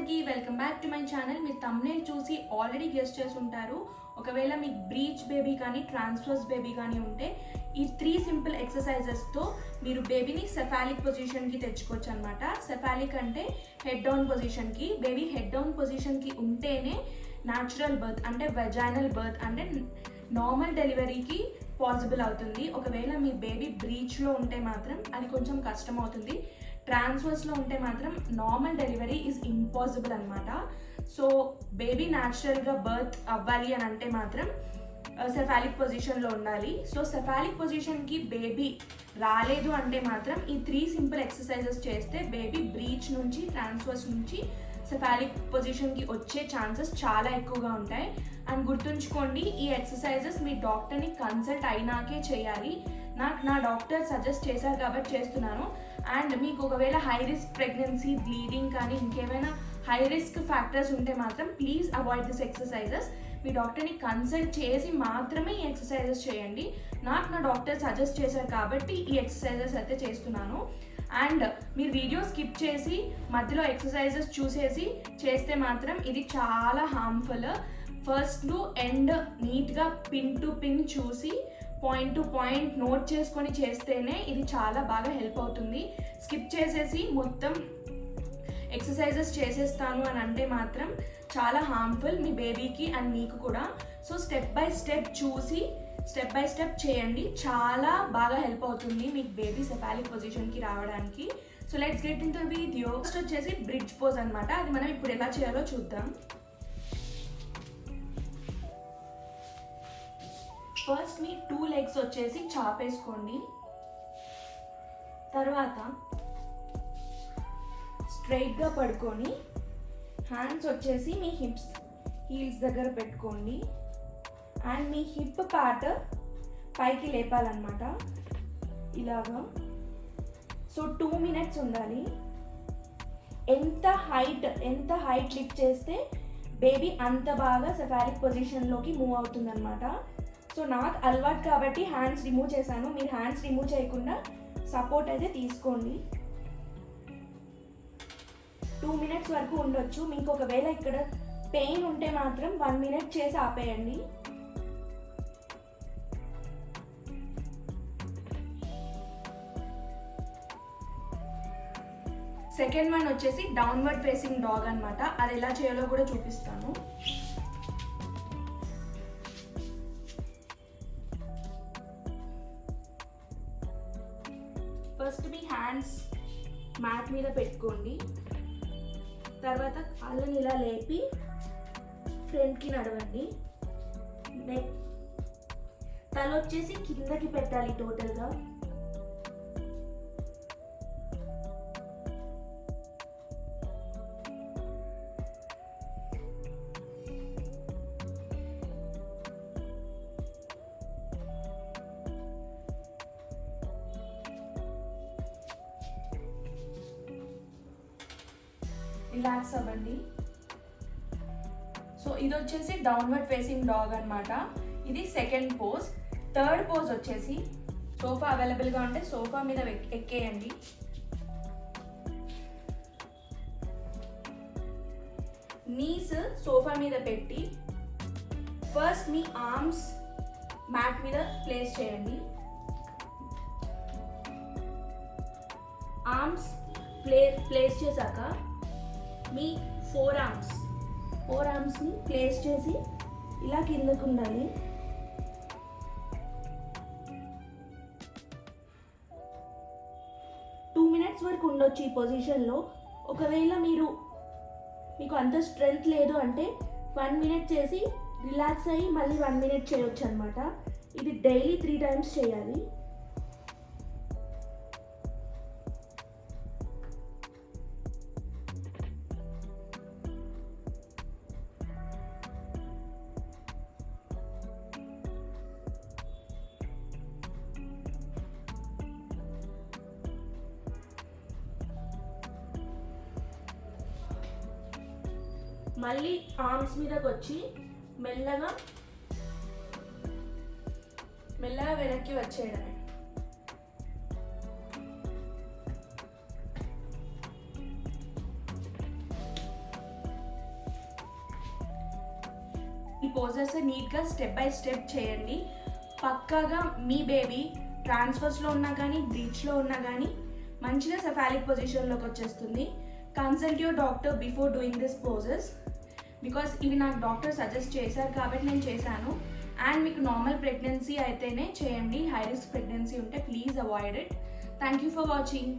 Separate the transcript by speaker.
Speaker 1: అందరికీ welcome back to my channel. మీరు thumbnail చూసి ఆల్రెడీ గెస్ట్ చేసి ఉంటారు ఒకవేళ మీకు బ్రీచ్ బేబీ కానీ ట్రాన్స్ఫర్స్ బేబీ కానీ ఉంటే ఈ త్రీ సింపుల్ ఎక్సర్సైజెస్తో మీరు బేబీని సెఫాలిక్ పొజిషన్కి తెచ్చుకోవచ్చు అనమాట సెఫాలిక్ అంటే హెడ్ డౌన్ పొజిషన్కి బేబీ హెడ్ డౌన్ పొజిషన్కి ఉంటేనే న్యాచురల్ బర్త్ అంటే వెజైనల్ బర్త్ అంటే నార్మల్ డెలివరీకి పాసిబుల్ అవుతుంది. ఒకవేళ మీ బేబీ బ్రీచ్లో ఉంటే మాత్రం అది కొంచెం కష్టం అవుతుంది. ట్రాన్స్ఫర్స్లో ఉంటే మాత్రం నార్మల్ డెలివరీ ఈజ్ ఇంపాసిబుల్ అనమాట సో బేబీ న్యాచురల్గా బర్త్ అవ్వాలి అని అంటే మాత్రం uh, సెఫాలిక్ పొజిషన్లో ఉండాలి. సో సెఫాలిక్ పొజిషన్కి బేబీ రాలేదు అంటే మాత్రం ఈ త్రీ సింపుల్ ఎక్సర్సైజెస్ చేస్తే బేబీ బ్రీచ్ నుంచి ట్రాన్స్ఫర్స్ నుంచి సెఫాలిక్ పొజిషన్కి వచ్చే ఛాన్సెస్ చాలా ఎక్కువగా ఉంటాయి. అండ్ గుర్తుంచుకోండి ఈ ఎక్సర్సైజెస్ మీ డాక్టర్ని కన్సల్ట్ అయినాకే చేయాలి. నాకు నా డాక్టర్ సజెస్ట్ చేశారు కాబట్టి చేస్తున్నాను. అండ్ మీకు ఒకవేళ హై రిస్క్ ప్రెగ్నెన్సీ బ్లీడింగ్ కానీ ఇంకేమైనా హై రిస్క్ ఫ్యాక్టర్స్ ఉంటే మాత్రం ప్లీజ్ అవాయిడ్ దిస్ ఎక్సర్సైజెస్. మీ డాక్టర్ని కన్సల్ట్ చేసి మాత్రమే ఈ ఎక్సర్సైజెస్ చేయండి. నాకు నా డాక్టర్ సజెస్ట్ చేశారు కాబట్టి ఈ ఎక్సర్సైజెస్ అయితే చేస్తున్నాను. అండ్ మీరు వీడియో స్కిప్ చేసి మధ్యలో ఎక్సర్సైజెస్ చూసేసి చేస్తే మాత్రం ఇది చాలా హార్మ్ఫుల్ ఫస్ట్ ఎండ్ నీట్గా పిన్ టు పిన్ చూసి పాయింట్ టు పాయింట్ నోట్ చేసుకొని చేస్తేనే ఇది చాలా బాగా హెల్ప్ అవుతుంది. స్కిప్ చేసేసి మొత్తం ఎక్సర్సైజెస్ చేసేస్తాను అని అంటే మాత్రం చాలా హార్మ్ఫుల్ మీ బేబీకి అండ్ మీకు కూడా. సో స్టెప్ బై స్టెప్ చూసి స్టెప్ బై స్టెప్ చేయండి. చాలా బాగా హెల్ప్ అవుతుంది మీకు బేబీ సెఫాలిక్ పొజిషన్కి రావడానికి. So let's get in the video first వచ్చేసి బ్రిడ్జ్ పోజ్ అనమాట అది మనం ఇప్పుడు ఎలా చేయాలో చూద్దాం. ఫస్ట్ మీ టూ లెగ్స్ వచ్చేసి చాపేసుకోండి. తర్వాత స్ట్రైట్గా పడుకొని హ్యాండ్స్ వచ్చేసి మీ హిప్స్ హీల్స్ దగ్గర పెట్టుకోండి. అండ్ మీ హిప్ పార్ట్ పైకి లేపాలన్నమాట. ఇలాగా. సో టూ మినిట్స్ ఉండాలి. ఎంత హైట్ ఎంత హైట్ లిఫ్ట్ చేస్తే బేబీ అంత బాగా సఫారిక్ పొజిషన్లోకి మూవ్ అవుతుందన్నమాట. సో నాకు అలవాటు కాబట్టి హ్యాండ్స్ రిమూవ్ చేశాను. మీరు హ్యాండ్స్ రిమూవ్ చేయకుండా సపోర్ట్ అయితే తీసుకోండి. టూ మినిట్స్ వరకు ఉండొచ్చు. మీకు ఒకవేళ ఇక్కడ పెయిన్ ఉంటే మాత్రం వన్ మినిట్ చేసి ఆపేయండి. సెకండ్ వన్ వచ్చేసి డౌన్వర్డ్ ఫేసింగ్ డాగ్ అనమాట అది ఎలా చేయాలో కూడా చూపిస్తాను. ఫస్ట్ మీ హ్యాండ్స్ మ్యాట్ మీద పెట్టుకోండి. తర్వాత కాళ్ళని ఇలా లేపి ఫ్రంట్కి నడవండి. నెక్ తల వచ్చేసి కిందకి పెట్టాలి టోటల్గా. రిలాక్స్ అవ్వండి. సో ఇది వచ్చేసి డౌన్వర్డ్ ఫేసింగ్ డాగ్ అన్నమాట. ఇది సెకండ్ పోజ్ థర్డ్ పోజ్ వచ్చేసి సోఫా అవైలబుల్గా ఉంటే సోఫా మీద ఎక్కేయండి. నీస్ సోఫా మీద పెట్టి ఫస్ట్ మీ ఆర్మ్స్ మ్యాట్ మీద ప్లేస్ చేయండి. ఆర్మ్స్ ప్లే ప్లేస్ చేశాక మీ ఫోర్ ఆర్మ్స్. ఫోర్ ఆర్మ్స్ని ప్లేస్ చేసి ఇలా కిందకు ఉండాలి. టూ మినిట్స్ వరకు ఉండొచ్చు ఈ పొజిషన్లో. ఒకవేళ మీరు మీకు అంత స్ట్రెంగ్త్ లేదు అంటే వన్ మినిట్ చేసి రిలాక్స్ అయ్యి మళ్ళీ వన్ మినిట్ చేయొచ్చు అనమాట ఇది డైలీ త్రీ టైమ్స్ చేయాలి. మళ్ళీ ఆర్మ్స్ మీదకి వచ్చి మెల్లగా మెల్లగా వెనక్కి వచ్చేయడమే. ఈ పోజెస్ నీట్గా స్టెప్ బై స్టెప్ చేయండి. పక్కాగా మీ బేబీ ట్రాన్స్ఫర్స్లో ఉన్నా కానీ బ్రీచ్లో ఉన్నా కానీ మంచిగా సఫాలిక్ పొజిషన్లోకి వచ్చేస్తుంది. Consult your doctor before doing this poses because ఇవి నాకు డాక్టర్ సజెస్ట్ చేశారు కాబట్టి నేను చేశాను. అండ్ మీకు నార్మల్ ప్రెగ్నెన్సీ అయితేనే చేయండి. హై రిస్క్ ప్రెగ్నెన్సీ ఉంటే please avoid it thank you for watching